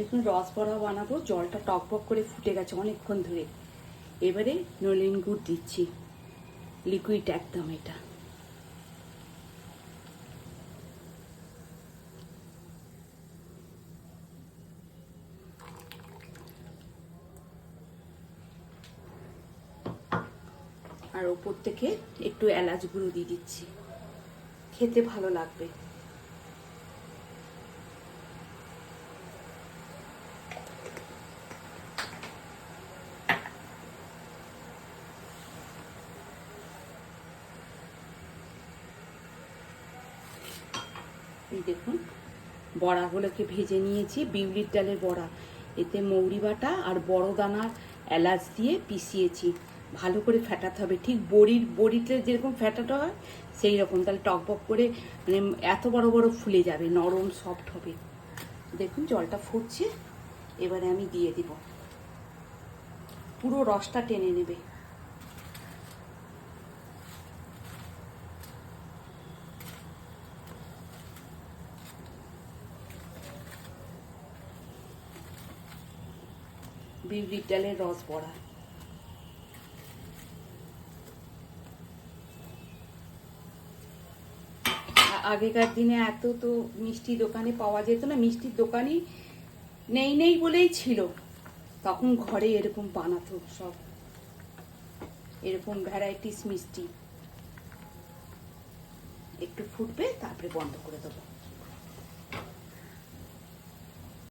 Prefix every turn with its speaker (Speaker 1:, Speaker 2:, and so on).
Speaker 1: দেখুন, রস বড়া বানাবো, জলটা টকবক করে ফুটে গেছে অনেকক্ষণ ধরে। এবারে নলিন গুড় দিচ্ছি লিকুইড একদম এটা। আর ওপর থেকে একটু এলাচ গুঁড়ো দিয়ে দিচ্ছি। খেতে ভালো লাগবে। দেখুন বড়াগুলোকে ভেজে নিয়েছি, বিউলির ডালের বড়া। এতে মৌরি বাটা আর বড় দানার এলাচ দিয়ে পিষিয়েছি। ভালো করে ফেটাতে হবে। ঠিক বড়ির, বড়িতে যেরকম ফেটাতে হয় সেই রকম তাহলে টকবক করে মানে এত বড় বড় ফুলে যাবে, নরম, সফট হবে। দেখুন, জলটা ফুটছে। এবারে আমি দিয়ে দিব। পুরো রসটা টেনে নেবে। বিউলির ডালের রস বড়া আগেকার দিনে এত তো মিষ্টি দোকানে পাওয়া যেত না, মিষ্টির দোকানই নেই নেই বলেই ছিল। তখন ঘরে এরকম বানাতো সব। এরকম ভ্যারাইটিস মিষ্টি। একটু ফুটবে, তারপরে বন্ধ করে দেবো।